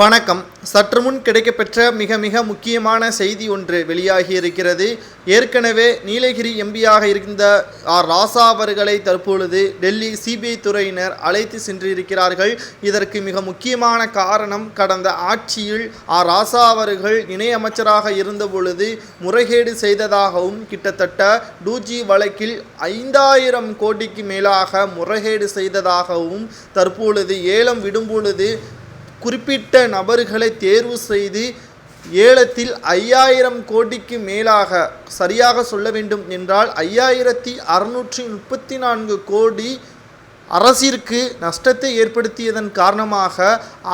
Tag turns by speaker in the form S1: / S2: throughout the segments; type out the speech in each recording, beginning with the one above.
S1: வணக்கம். சற்று முன் கிடைக்கப்பெற்ற மிக மிக முக்கியமான செய்தி ஒன்று வெளியாகி இருக்கிறது. ஏற்கனவே நீலகிரி எம்பியாக இருந்த ஆர். ராசா அவர்களை தற்பொழுது டெல்லி சிபிஐ துறையினர் அழைத்து சென்றிருக்கிறார்கள். இதற்கு மிக முக்கியமான காரணம் கடந்த ஆட்சியில் ஆர். ராசா அவர்கள் இணையமைச்சராக இருந்தபொழுது முறைகேடு செய்ததாகவும் கிட்டத்தட்ட டூஜி வழக்கில் ஐந்தாயிரம் கோடிக்கு மேலாக முறைகேடு செய்ததாகவும் தற்பொழுது ஏலம் விடும்பொழுது குறிப்பிட்ட நபர்களை தேர்வு செய்து ஏலத்தில் ஐயாயிரம் கோடிக்கு மேலாக சரியாக சொல்ல வேண்டும் என்றால் ஐயாயிரத்தி அறுநூற்றி முப்பத்தி நான்கு கோடி அரசிற்கு நஷ்டத்தை ஏற்படுத்தியதன் காரணமாக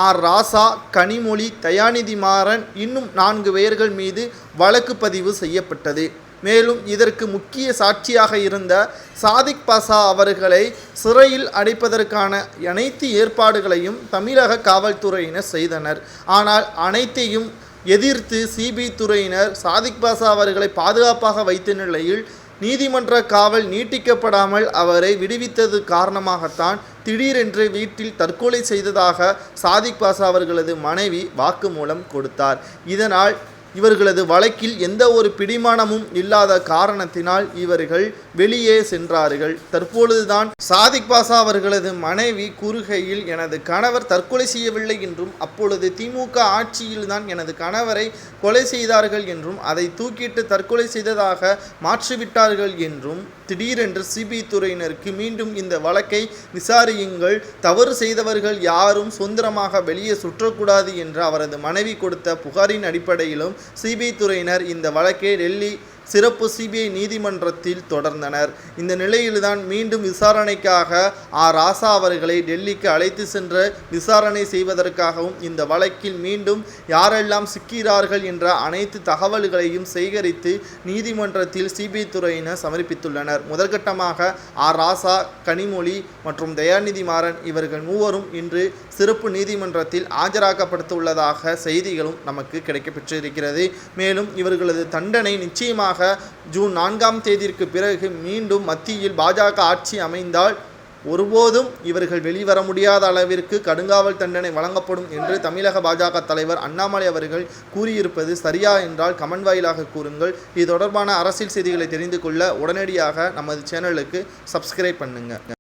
S1: ஆர் ராசா கனிமொழி தயாநிதி மாறன் இன்னும் நான்கு பேர்கள் மீது வழக்கு பதிவு செய்யப்பட்டது. மேலும் இதற்கு முக்கிய சாட்சியாக இருந்த சாதிக் பாசா அவர்களை சிறையில் அடைப்பதற்கான அனைத்து ஏற்பாடுகளையும் தமிழக காவல்துறையினர் செய்தனர். ஆனால் அனைத்தையும் எதிர்த்து சிபிஐ துறையினர் சாதிக் பாசா அவர்களை பாதுகாப்பாக வைத்த நிலையில் நீதிமன்ற காவல் நீட்டிக்கப்படாமல் அவரை விடுவித்தது காரணமாகத்தான் திடீரென்று வீட்டில் தற்கொலை செய்ததாக சாதிக் பாசா அவர்களது மனைவி வாக்குமூலம் கொடுத்தார். இதனால் இவர்களது வழக்கில் எந்த ஒரு பிடிமானமும் இல்லாத காரணத்தினால் இவர்கள் வெளியே சென்றார்கள். தற்பொழுதுதான் சாதிக் பாசா அவர்களது மனைவி கூறுகையில் எனது கணவர் தற்கொலை செய்யவில்லை என்றும் அப்பொழுது திமுக ஆட்சியில்தான் எனது கணவரை கொலை செய்தார்கள் என்றும் அதை தூக்கிட்டு தற்கொலை செய்ததாக மாற்றிவிட்டார்கள் என்றும் திடீரென்று சிபிஐ துறையினருக்கு மீண்டும் இந்த வழக்கை விசாரியுங்கள் தவறு செய்தவர்கள் யாரும் சுதந்திரமாக வெளியே சுற்றக்கூடாது என்று அவரது மனைவி கொடுத்த புகாரின் அடிப்படையிலும் சிபிஐ துறையினர் இந்த வழக்கை டெல்லி சிறப்பு சிபிஐ நீதிமன்றத்தில் தொடர்ந்தனர். இந்த நிலையில்தான் மீண்டும் விசாரணைக்காக ஆர் ராசா அவர்களை டெல்லிக்கு அழைத்து சென்று விசாரணை செய்வதற்காகவும் இந்த வழக்கில் மீண்டும் யாரெல்லாம் சிக்கிறார்கள் என்ற அனைத்து தகவல்களையும் சேகரித்து நீதிமன்றத்தில் சிபிஐ துறையினர் சமர்ப்பித்துள்ளனர். முதற்கட்டமாக ஆர் ராசா கனிமொழி மற்றும் தயாநிதி மாறன் இவர்கள் மூவரும் இன்று சிறப்பு நீதிமன்றத்தில் ஆஜராக்கப்பட்டுள்ளதாக செய்திகளும் நமக்கு கிடைக்கப்பெற்றிருக்கிறது. மேலும் இவர்களது தண்டனை நிச்சயமாக ஜூன் நான்காம் தேதிக்கு பிறகு மீண்டும் மத்தியில் பாஜக ஆட்சி அமைந்தால் ஒருபோதும் இவர்கள் வெளிவர முடியாத அளவிற்கு கடுங்காவல் தண்டனை வழங்கப்படும் என்று தமிழக பாஜக தலைவர் அண்ணாமலை அவர்கள் கூறியிருப்பது சரியா என்றால் கமெண்ட் வாயிலாக கூறுங்கள். இது தொடர்பான அரசியல் செய்திகளை தெரிந்து கொள்ள உடனடியாக நமது சேனலுக்கு சப்ஸ்கிரைப் பண்ணுங்கள்